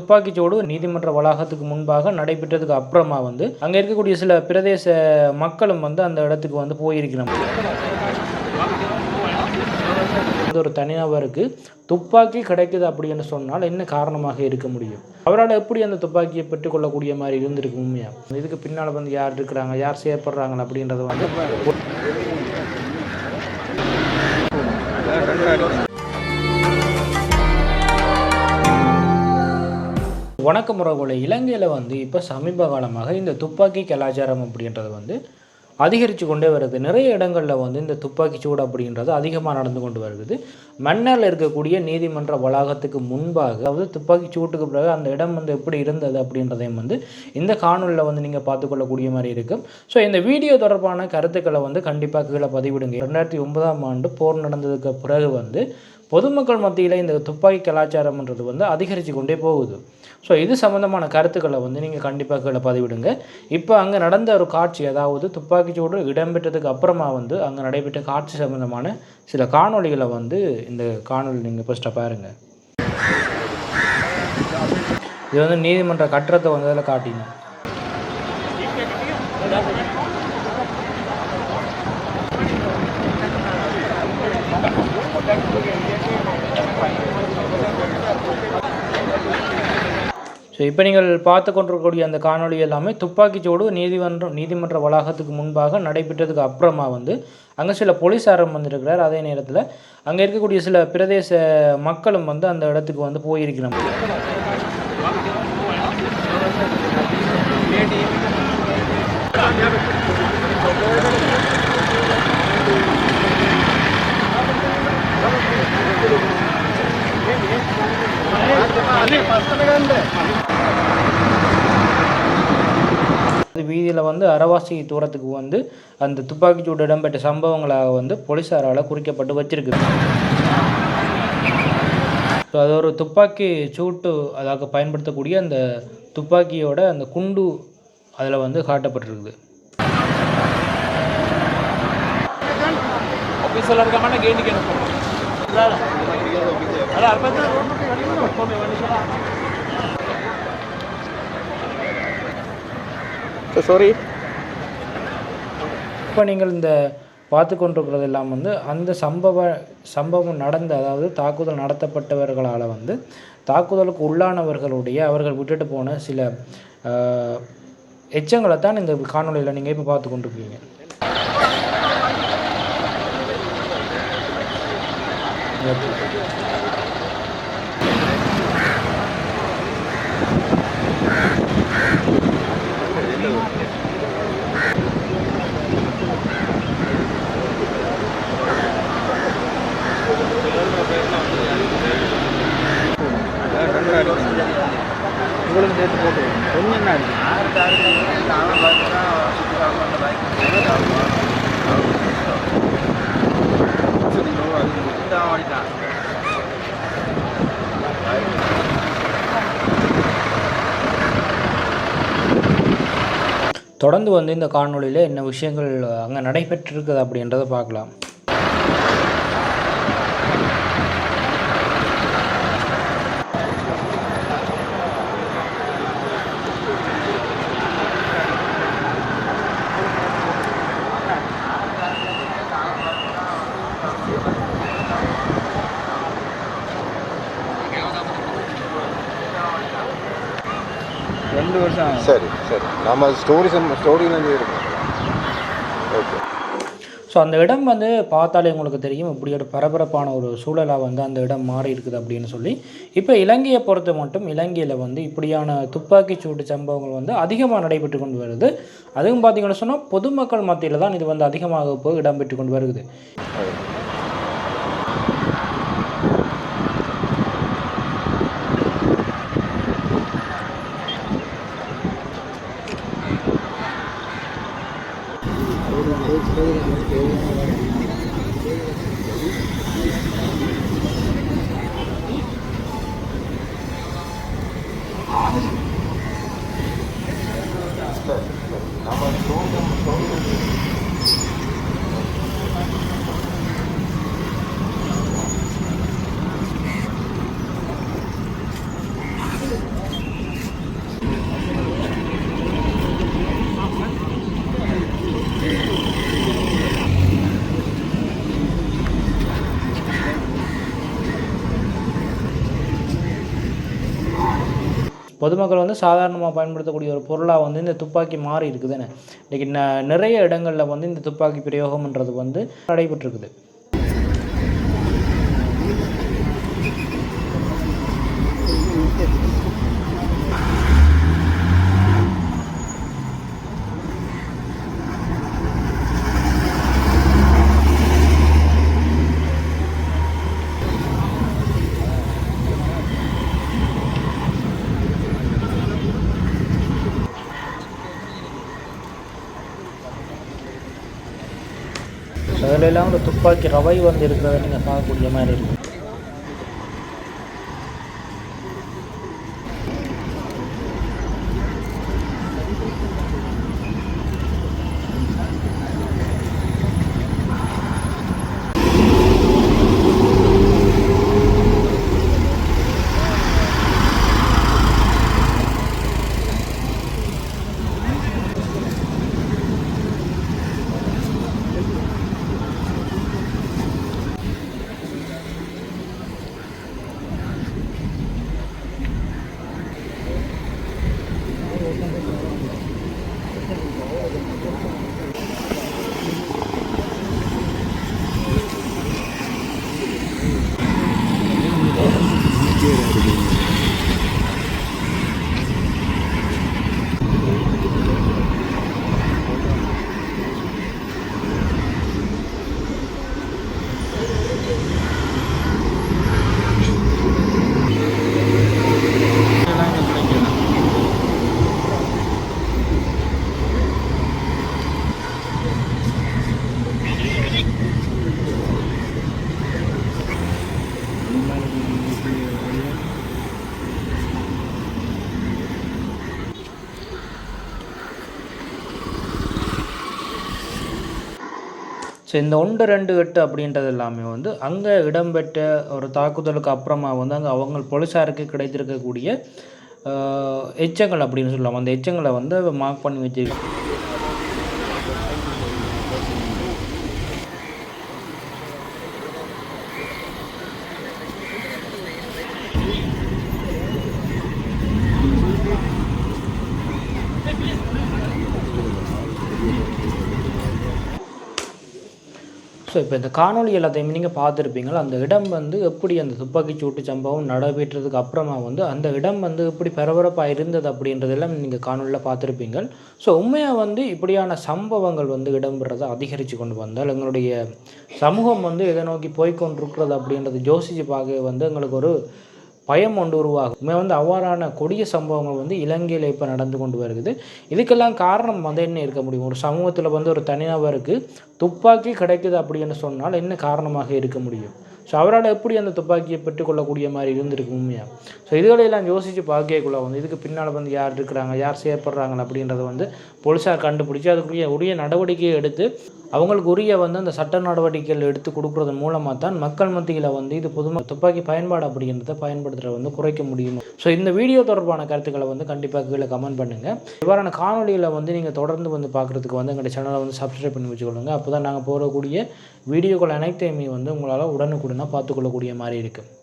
துப்பாக்கிச்சூடு நீதிமன்ற வளாகத்துக்கு முன்பாக நடைபெற்றதுக்கு அப்புறமா வந்து அங்கே இருக்கக்கூடிய சில பிரதேச மக்களும் வந்து அந்த இடத்துக்கு வந்து போயிருக்கிறாங்க. வந்து ஒரு தனிநபருக்கு துப்பாக்கி கிடைக்குது அப்படின்னு சொன்னால் என்ன காரணமாக இருக்க முடியும்? அவரால் எப்படி அந்த துப்பாக்கியை பெற்றுக்கொள்ளக்கூடிய மாதிரி இருந்திருக்கு உண்மையாக இதுக்கு பின்னால் வந்து யார் இருக்கிறாங்க? யார் செயற்படுறாங்க அப்படின்றத வந்து வணக்கம் முறைகளை இலங்கையில் வந்து இப்போ சமீப காலமாக இந்த துப்பாக்கி கலாச்சாரம் அப்படின்றது வந்து அதிகரித்து கொண்டே வருது. நிறைய இடங்களில் வந்து இந்த துப்பாக்கிச் சூடு அப்படின்றது அதிகமாக நடந்து கொண்டு வருது. மன்னரில் இருக்கக்கூடிய நீதிமன்ற வளாகத்துக்கு முன்பாக அதாவது துப்பாக்கி சூட்டுக்கு பிறகு அந்த இடம் வந்து எப்படி இருந்தது அப்படின்றதையும் வந்து இந்த காணொலியில் வந்து நீங்கள் பார்த்துக்கொள்ளக்கூடிய மாதிரி இருக்கும் ஸோ இந்த வீடியோ தொடர்பான கருத்துக்களை வந்து கண்டிப்பாக கீழே பதிவிடுங்க. ரெண்டாயிரத்தி ஒன்பதாம் ஆண்டு போர் நடந்ததுக்கு பிறகு வந்து பொதுமக்கள் மத்தியில் இந்த துப்பாக்கி கலாச்சாரம்ன்றது வந்து அதிகரித்து கொண்டே போகுது. ஸோ இது சம்மந்தமான கருத்துக்களை வந்து நீங்கள் கண்டிப்பாக கீழே பதிவிடுங்க. இப்போ அங்கே நடந்த ஒரு காட்சி அதாவது துப்பாக்கிச்சூடு இடம்பெற்றதுக்கு அப்புறமா வந்து அங்கே நடைபெற்ற காட்சி சம்மந்தமான சில காணொளிகளை வந்து இந்த காணொளி நீங்கள் ஃபஸ்ட்டாக பாருங்கள் இது வந்து நீதிமன்ற கட்டுறத்தை வந்து அதில் காட்டினோம்? ஸோ இப்போ நீங்கள் பார்த்து கொண்டிருக்கக்கூடிய அந்த காணொளி எல்லாமே துப்பாக்கிச்சூடு நீதிமன்றம் நீதிமன்ற வளாகத்துக்கு முன்பாக நடைபெற்றதுக்கு அப்புறமா வந்து அங்கே சில போலீஸாரும் வந்திருக்கிறார். அதே நேரத்தில் அங்கே இருக்கக்கூடிய சில பிரதேச மக்களும் வந்து அந்த இடத்துக்கு வந்து போயிருக்கிறாங்க. அது வீதியில் வந்து அறவாசி தூரத்துக்கு வந்து அந்த துப்பாக்கிச்சூடு இடம்பெற்ற சம்பவங்களாக வந்து போலீஸாரால் குறிக்கப்பட்டு வச்சிருக்கு. ஸோ அது ஒரு துப்பாக்கி சூட்டு அதாக பயன்படுத்தக்கூடிய அந்த துப்பாக்கியோட அந்த குண்டு அதில் வந்து காட்டப்பட்டிருக்குது. ஆஃபீஸில் இருக்காமல் கேட்டுக்கு ஸோ சாரி இப்போ நீங்கள் இந்த பார்த்து கொண்டிருக்கிறது எல்லாம் வந்து அந்த சம்பவ சம்பவம் நடந்த அதாவது தாக்குதல் நடத்தப்பட்டவர்களால் வந்து தாக்குதலுக்கு உள்ளானவர்களுடைய அவர்கள் விட்டுட்டு போன சில எச்சங்களை தான் இந்த காணொலியில் நீங்கள் இப்போ பார்த்து கொண்டிருக்கீங்க. Thank தொடர்ந்து வந்து இந்த காணொலியில் என்ன விஷயங்கள் அங்கே நடைபெற்றிருக்குது அப்படின்றத பார்க்கலாம். ரெண்டு வருஷம் ஆகும். சரி சரி. நம்ம ஸ்டோரி ஸ்டோரிலாம் இருக்கோம் ஓகே ஸோ அந்த இடம் வந்து பார்த்தாலே உங்களுக்கு தெரியும் இப்படி ஒரு பரபரப்பான ஒரு சூழலாக வந்து அந்த இடம் மாறி இருக்குது அப்படின்னு சொல்லி. இப்போ இலங்கையை பொறுத்த மட்டும் இலங்கையில் வந்து இப்படியான துப்பாக்கிச் சூட்டு சம்பவங்கள் வந்து அதிகமாக நடைபெற்று கொண்டு வருது. அதுவும் பார்த்தீங்கன்னு சொன்னால் பொதுமக்கள் மத்தியில் தான் இது வந்து அதிகமாக இப்போ இடம்பெற்று கொண்டு வருது. 아, 네. பொதுமக்கள் வந்து சாதாரணமாக பயன்படுத்தக்கூடிய ஒரு பொருளாக வந்து இந்த துப்பாக்கி மாறி இருக்குதுன்னு இன்றைக்கி ந நிறைய இடங்களில் வந்து இந்த துப்பாக்கி பிரயோகம்ன்றது வந்து நடைபெற்றிருக்குது. ஸோ அதில் இல்லாமல் ஒரு துப்பாக்கி ரவை வந்து இருக்கிறத நீங்கள் பார்க்கக்கூடிய மாதிரி இருக்கும் Get out. ஸோ இந்த ஒன்று ரெண்டு எட்டு அப்படின்றது எல்லாமே வந்து அங்கே இடம்பெற்ற ஒரு தாக்குதலுக்கு அப்புறமா வந்து அங்கே அவங்க போலீஸாருக்கு கிடைத்திருக்கக்கூடிய எச்சங்கள் அப்படின்னு சொல்லலாம். அந்த எச்சங்களை வந்து மார்க் பண்ணி வச்சிருக்காங்க. ஸோ இப்போ இந்த காணொளி எல்லாத்தையுமே நீங்கள் பார்த்துருப்பீங்களா அந்த இடம் வந்து எப்படி அந்த துப்பாக்கி சூட்டு சம்பவம் நடைபெற்றதுக்கு அப்புறமா வந்து அந்த இடம் வந்து எப்படி பரபரப்பாக இருந்தது அப்படின்றதெல்லாம் நீங்கள் காணொலியில் பார்த்துருப்பீங்க. ஸோ உண்மையாக வந்து இப்படியான சம்பவங்கள் வந்து இடம்பெறதை அதிகரித்து கொண்டு வந்தால் எங்களுடைய சமூகம் வந்து எதை நோக்கி போய்கொண்டிருக்கிறது அப்படின்றது யோசித்து பார்க்க வந்து எங்களுக்கு ஒரு பயம் ஒன்று உருவாகும். உண்மை வந்து அவ்வாறான கொடிய சம்பவங்கள் வந்து இலங்கையில் இப்போ நடந்து கொண்டு வருகிறது. இதுக்கெல்லாம் காரணம் வந்து என்ன இருக்க முடியும்? ஒரு சமூகத்தில் வந்து ஒரு தனிநபருக்கு துப்பாக்கி கிடைக்குது அப்படின்னு சொன்னால் என்ன காரணமாக இருக்க முடியும்? ஸோ அவரால் எப்படி அந்த துப்பாக்கியை பெற்றுக்கொள்ளக்கூடிய மாதிரி இருந்திருக்கு உண்மையாக ஸோ இதுகளையெல்லாம் யோசித்து பார்க்கக்குள்ள வந்து இதுக்கு பின்னால் வந்து யார் இருக்கிறாங்க? யார் செயற்படுறாங்க அப்படின்றத வந்து போலீஸார் கண்டுபிடிச்சி அதுக்குரிய உரிய நடவடிக்கையை எடுத்து அவங்களுக்கு உரிய வந்து அந்த சட்ட நடவடிக்கைகள் எடுத்து கொடுக்குறது மூலமாக தான் மக்கள் மத்தியில் வந்து இது பொதுமக்கள் துப்பாக்கி பயன்பாடு அப்படின்றத பயன்படுத்துகிறத வந்து குறைக்க முடியும்? ஸோ இந்த வீடியோ தொடர்பான கருத்துக்களை வந்து கண்டிப்பாக கீழே கமெண்ட் பண்ணுங்கள் இவ்வாறான காணொலியில் வந்து நீங்கள் தொடர்ந்து வந்து பார்க்குறதுக்கு வந்து எங்களுடைய சேனலை வந்து சப்ஸ்கிரைப் பண்ணி வச்சுக்கொள்ளுங்கள் அப்போ தான் நாங்கள் போகக்கூடிய வீடியோக்கள் அனைத்தையுமே வந்து உங்களால் உடனுக்குடனாக பார்த்துக்கொள்ளக்கூடிய மாதிரி இருக்குது